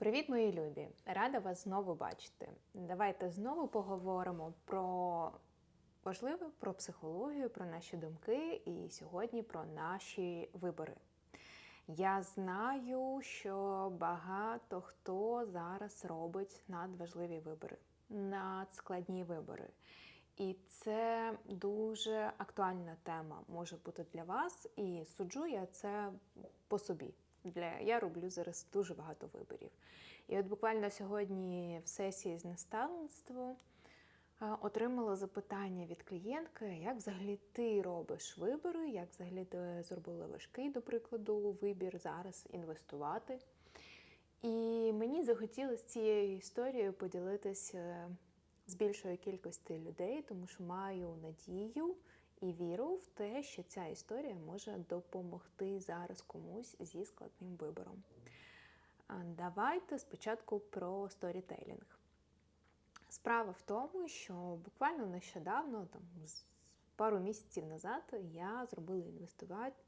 Привіт, мої любі! Рада вас знову бачити. Давайте знову поговоримо про важливе, про психологію, про наші думки і сьогодні про наші вибори. Я знаю, що багато хто зараз робить надважливі вибори, надскладні вибори. І це дуже актуальна тема може бути для вас, і суджу я це по собі. Для я роблю зараз дуже багато виборів. І от буквально сьогодні в сесії з наставництвом е, отримала запитання від клієнтки, як взагалі ти робиш вибори, як взагалі ти зробила важкий, до прикладу, вибір зараз інвестувати. І мені захотілося цією історією поділитися з більшою кількістю людей, тому що маю надію і віру в те, що ця історія може допомогти зараз комусь зі складним вибором. Давайте спочатку про сторітелінг. Справа в тому, що буквально нещодавно, там пару місяців назад, я зробила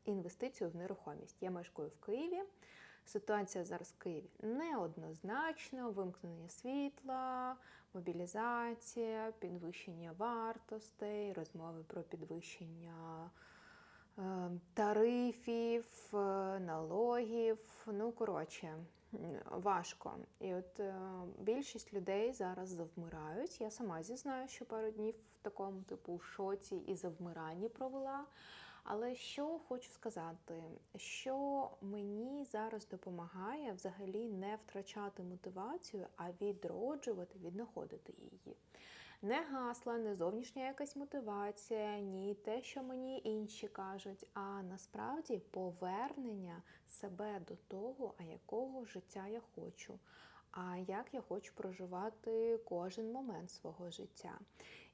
інвестицію в нерухомість. Я мешкаю в Києві. Ситуація зараз в Києві неоднозначна, вимкнення світла, мобілізація, підвищення вартостей, розмови про підвищення е, тарифів, е, налогів. Ну, коротше, важко. І от е, більшість людей зараз завмирають. Я сама зізнаю, що пару днів в такому типу шоці і завмиранні провела. Але що хочу сказати, що мені зараз допомагає взагалі не втрачати мотивацію, а відроджувати, віднаходити її. Не гасла, не зовнішня якась мотивація, ні те, що мені інші кажуть, а насправді повернення себе до того, а якого життя я хочу а як я хочу проживати кожен момент свого життя.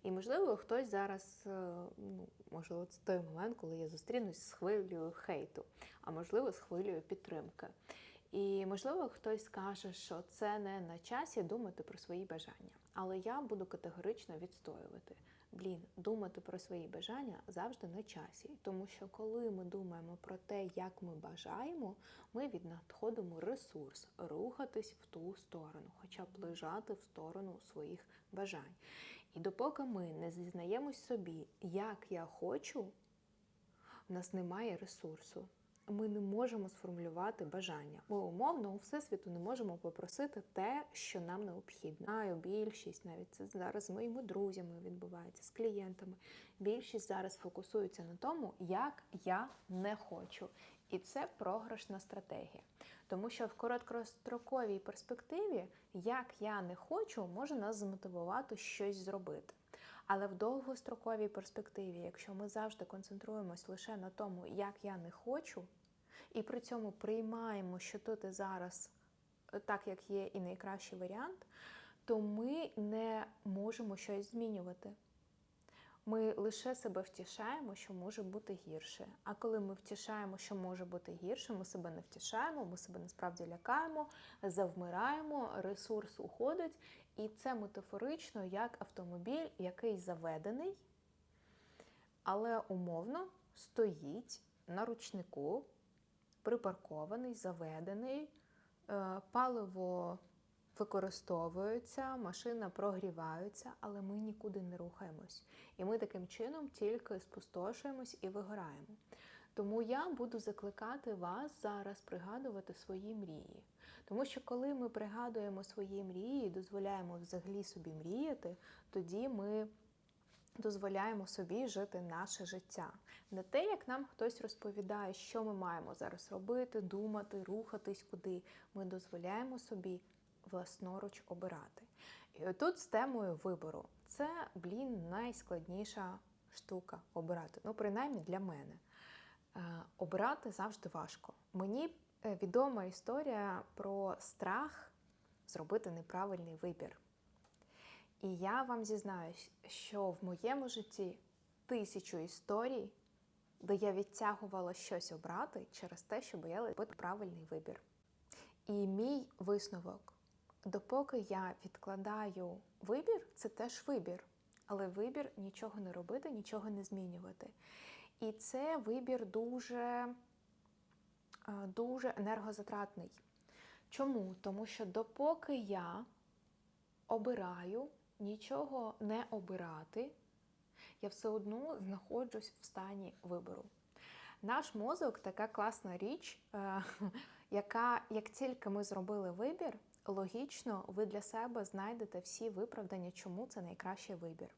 І, можливо, хтось зараз, е, ну, можливо, це той момент, коли я зустрінусь з хвилею хейту, а можливо, з хвилею підтримки. І, можливо, хтось скаже, що це не на часі думати про свої бажання. Але я буду категорично відстоювати. Блін, думати про свої бажання завжди на часі. Тому що коли ми думаємо про те, як ми бажаємо, ми віднаходимо ресурс рухатись в ту сторону, хоча б лежати в сторону своїх бажань. І допоки ми не зізнаємось собі, як я хочу, в нас немає ресурсу ми не можемо сформулювати бажання. Ми умовно у всесвіту не можемо попросити те, що нам необхідно. Знаю, більшість навіть це зараз з моїми друзями відбувається, з клієнтами. Більшість зараз фокусується на тому, як я не хочу. І це програшна стратегія. Тому що в короткостроковій перспективі, як я не хочу, може нас змотивувати щось зробити. Але в довгостроковій перспективі, якщо ми завжди концентруємось лише на тому, як я не хочу, і при цьому приймаємо, що тут і зараз е, так, як є, і найкращий варіант, то ми не можемо щось змінювати. Ми лише себе втішаємо, що може бути гірше. А коли ми втішаємо, що може бути гірше, ми себе не втішаємо, ми себе насправді лякаємо, завмираємо, ресурс уходить. І це метафорично як автомобіль, який заведений, але умовно стоїть на ручнику припаркований, заведений, е, паливо використовується, машина прогрівається, але ми нікуди не рухаємось. І ми таким чином тільки спустошуємось і вигораємо. Тому я буду закликати вас зараз пригадувати свої мрії. Тому що коли ми пригадуємо свої мрії, і дозволяємо взагалі собі мріяти, тоді ми дозволяємо собі жити наше життя. Не те, як нам хтось розповідає, що ми маємо зараз робити, думати, рухатись куди. Ми дозволяємо собі власноруч обирати. І отут з темою вибору це, блін, найскладніша штука обирати. Ну, принаймні для мене. Е, обирати завжди важко. Мені е, відома історія про страх зробити неправильний вибір. І я вам зізнаюсь, що в моєму житті тисячу історій, де я відтягувала щось обрати через те, що боялася робити правильний вибір. І мій висновок, допоки я відкладаю вибір, це теж вибір. Але вибір нічого не робити, нічого не змінювати. І це вибір дуже, дуже енергозатратний. Чому? Тому що допоки я обираю нічого не обирати, я все одно знаходжусь в стані вибору. Наш мозок така класна річ, е, яка, як тільки ми зробили вибір, логічно ви для себе знайдете всі виправдання, чому це найкращий вибір.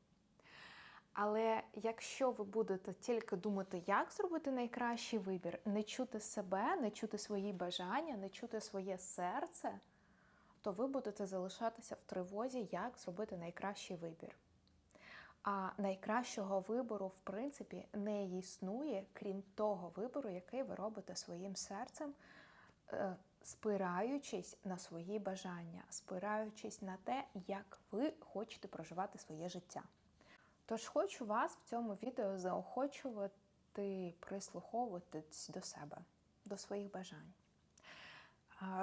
Але якщо ви будете тільки думати, як зробити найкращий вибір, не чути себе, не чути свої бажання, не чути своє серце, то ви будете залишатися в тривозі, як зробити найкращий вибір. А найкращого вибору, в принципі, не існує, крім того вибору, який ви робите своїм серцем, е, спираючись на свої бажання, спираючись на те, як ви хочете проживати своє життя. Тож хочу вас в цьому відео заохочувати, прислуховуватись до себе, до своїх бажань.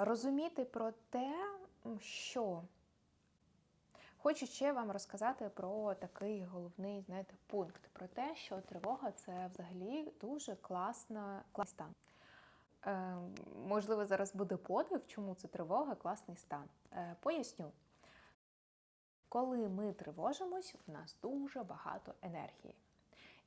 Розуміти про те, що хочу ще вам розказати про такий головний знаєте, пункт: про те, що тривога це взагалі дуже класна, класний стан. Е, можливо, зараз буде подив, чому це тривога, класний стан. Е, поясню. Коли ми тривожимось, в нас дуже багато енергії.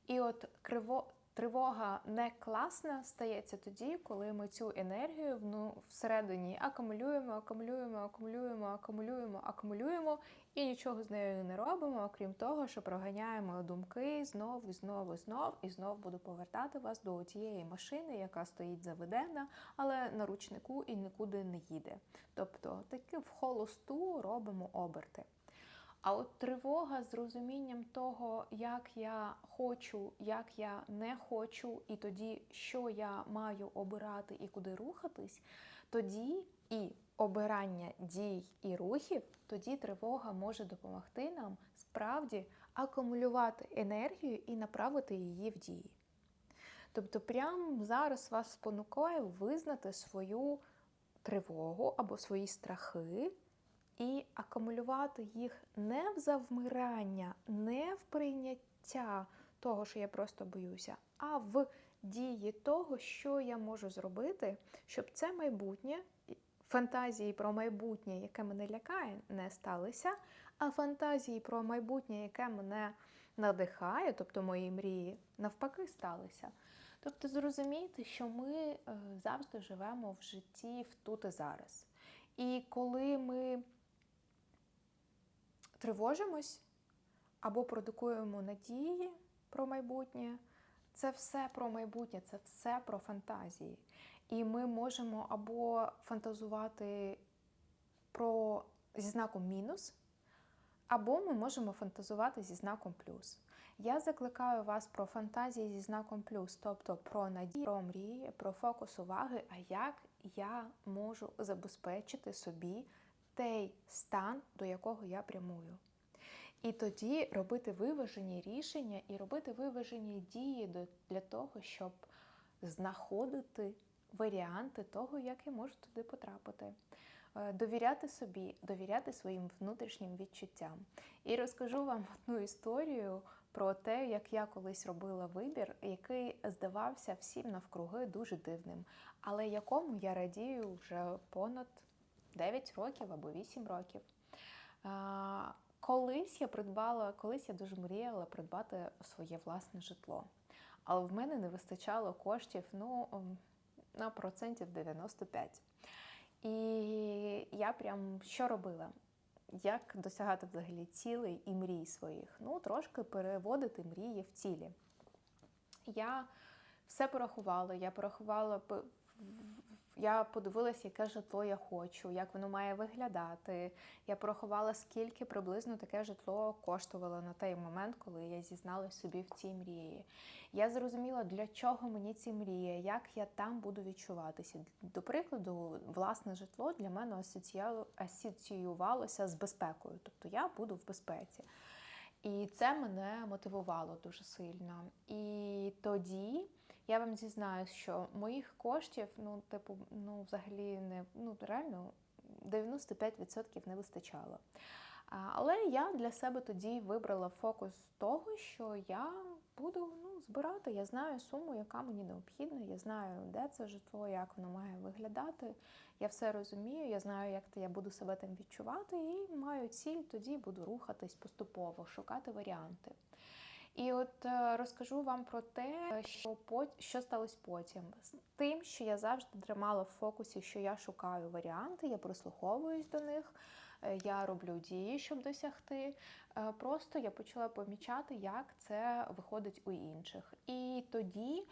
І от криво, тривога не класна стається тоді, коли ми цю енергію ну, всередині акумулюємо, акумулюємо, акумулюємо, акумулюємо, акумулюємо і нічого з нею не робимо, окрім того, що проганяємо думки знову, і знову, і знову, і знову буду повертати вас до тієї машини, яка стоїть заведена, але на ручнику і нікуди не їде. Тобто таки в холосту робимо оберти. А от тривога з розумінням того, як я хочу, як я не хочу, і тоді, що я маю обирати і куди рухатись, тоді і обирання дій і рухів, тоді тривога може допомогти нам справді акумулювати енергію і направити її в дії. Тобто, прямо зараз вас спонукаю визнати свою тривогу або свої страхи і акумулювати їх не в завмирання, не в прийняття того, що я просто боюся, а в дії того, що я можу зробити, щоб це майбутнє, фантазії про майбутнє, яке мене лякає, не сталися, а фантазії про майбутнє, яке мене надихає, тобто мої мрії, навпаки, сталися. Тобто зрозумійте, що ми е, завжди живемо в житті в тут і зараз. І коли ми тривожимось або продукуємо надії про майбутнє, це все про майбутнє, це все про фантазії. І ми можемо або фантазувати про зі знаком мінус, або ми можемо фантазувати зі знаком плюс. Я закликаю вас про фантазії зі знаком плюс, тобто про надії, про мрії, про фокус уваги, а як я можу забезпечити собі той стан, до якого я прямую. І тоді робити виважені рішення і робити виважені дії для того, щоб знаходити варіанти того, як я можу туди потрапити. Е, довіряти собі, довіряти своїм внутрішнім відчуттям. І розкажу вам одну історію про те, як я колись робила вибір, який здавався всім навкруги дуже дивним, але якому я радію вже понад 9 років або 8 років. Колись я придбала, колись я дуже мріяла придбати своє власне житло. Але в мене не вистачало коштів ну, на процентів 95. І я прям що робила? Як досягати взагалі цілей і мрій своїх? Ну, трошки переводити мрії в цілі. Я все порахувала, я порахувала я подивилася, яке житло я хочу, як воно має виглядати. Я порахувала, скільки приблизно таке житло коштувало на той момент, коли я зізналась собі в цій мрії. Я зрозуміла, для чого мені ці мрії, як я там буду відчуватися. До прикладу, власне житло для мене асоціювалося з безпекою, тобто я буду в безпеці. І це мене мотивувало дуже сильно. І тоді. Я вам зізнаю, що моїх коштів, ну, типу, ну, взагалі не ну, реально 95% не вистачало. Але я для себе тоді вибрала фокус того, що я буду ну, збирати. Я знаю суму, яка мені необхідна. Я знаю, де це житло, як воно має виглядати. Я все розумію, я знаю, як я буду себе там відчувати, і маю ціль, тоді буду рухатись поступово, шукати варіанти. І от е, розкажу вам про те, що пот- що сталося потім. З тим, що я завжди тримала в фокусі, що я шукаю варіанти, я прислуховуюсь до них, е, я роблю дії, щоб досягти. Е, Просто я почала помічати, як це виходить у інших. І тоді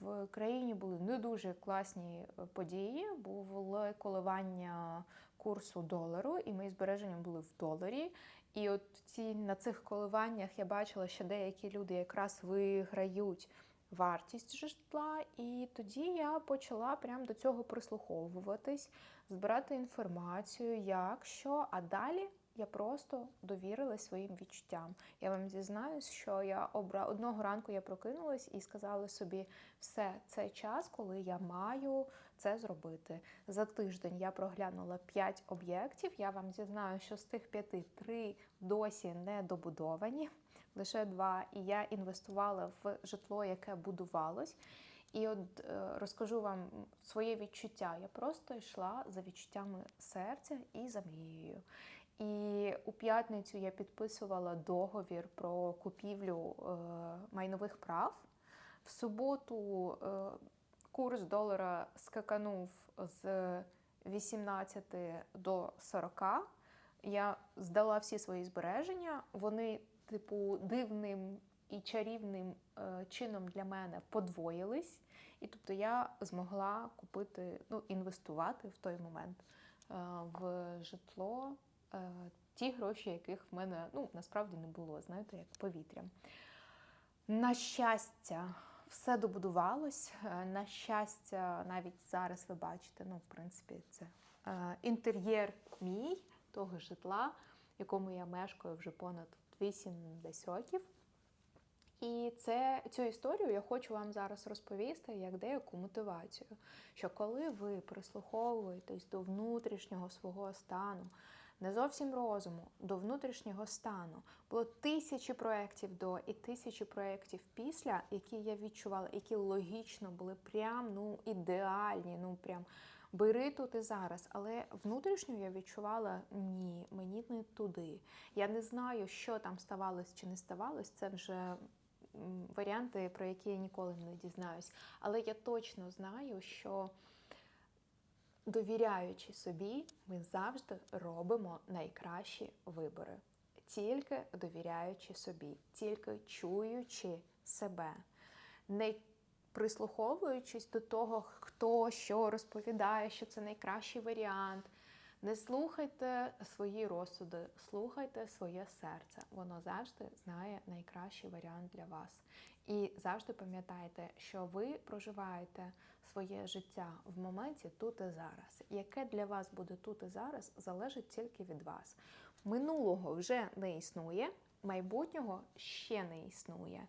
в країні були не дуже класні події, були коливання курсу долару, і мої збереження були в доларі. І от ці на цих коливаннях я бачила, що деякі люди якраз виграють вартість житла, і тоді я почала прям до цього прислуховуватись, збирати інформацію, як що, а далі. Я просто довірилась своїм відчуттям. Я вам зізнаюсь, що я обра... одного ранку я прокинулась і сказала собі, все, це час, коли я маю це зробити. За тиждень я проглянула 5 об'єктів. Я вам зізнаю, що з тих п'яти три досі не добудовані, лише два. І я інвестувала в житло, яке будувалось. І от е, розкажу вам своє відчуття. Я просто йшла за відчуттями серця і за мрією. І у п'ятницю я підписувала договір про купівлю е, майнових прав. В суботу е, курс долара скаканув з 18 до 40. Я здала всі свої збереження. Вони, типу, дивним і чарівним е, чином для мене подвоїлись. І тобто я змогла купити, ну, інвестувати в той момент в житло ті гроші, яких в мене ну, насправді не було, знаєте, як повітря. На щастя, все добудувалось. Е, На щастя, навіть зараз ви бачите, ну, в принципі, це е, інтер'єр мій того житла, в якому я мешкаю вже понад 8 десь років. І це цю історію я хочу вам зараз розповісти як деяку мотивацію. Що коли ви прислуховуєтесь до внутрішнього свого стану, не зовсім розуму, до внутрішнього стану, було тисячі проєктів до і тисячі проєктів після, які я відчувала, які логічно були прям ну ідеальні, ну прям. Бери тут і зараз, але внутрішньо я відчувала ні, мені не туди. Я не знаю, що там ставалось чи не ставалось. Це вже варіанти, про які я ніколи не дізнаюсь. Але я точно знаю, що довіряючи собі, ми завжди робимо найкращі вибори. Тільки довіряючи собі, тільки чуючи себе, не прислуховуючись до того, хто що розповідає, що це найкращий варіант. Не слухайте свої розсуди, слухайте своє серце. Воно завжди знає найкращий варіант для вас. І завжди пам'ятайте, що ви проживаєте своє життя в моменті тут і зараз. Яке для вас буде тут і зараз, залежить тільки від вас. Минулого вже не існує, майбутнього ще не існує.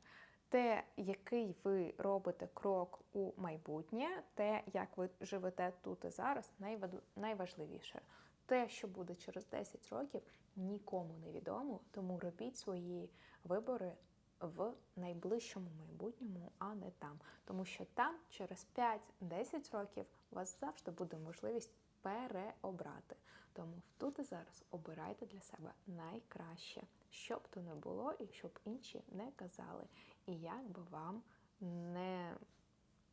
Те, який ви робите крок у майбутнє, те, як ви живете тут і зараз, найважливіше. Те, що буде через 10 років, нікому не відомо, тому робіть свої вибори в найближчому майбутньому, а не там. Тому що там через 5-10 років у вас завжди буде можливість переобрати. Тому тут і зараз обирайте для себе найкраще, щоб то не було, і щоб інші не казали. І як би вам не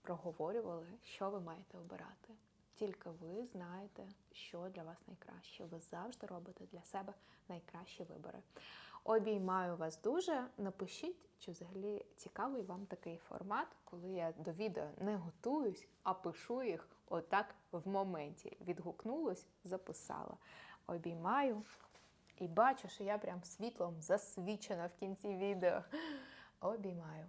проговорювали, що ви маєте обирати. Тільки ви знаєте, що для вас найкраще. Ви завжди робите для себе найкращі вибори. Обіймаю вас дуже. Напишіть, чи взагалі цікавий вам такий формат, коли я до відео не готуюсь, а пишу їх отак в моменті. Відгукнулась, записала. Обіймаю і бачу, що я прям світлом засвічена в кінці відео. Обіймаю.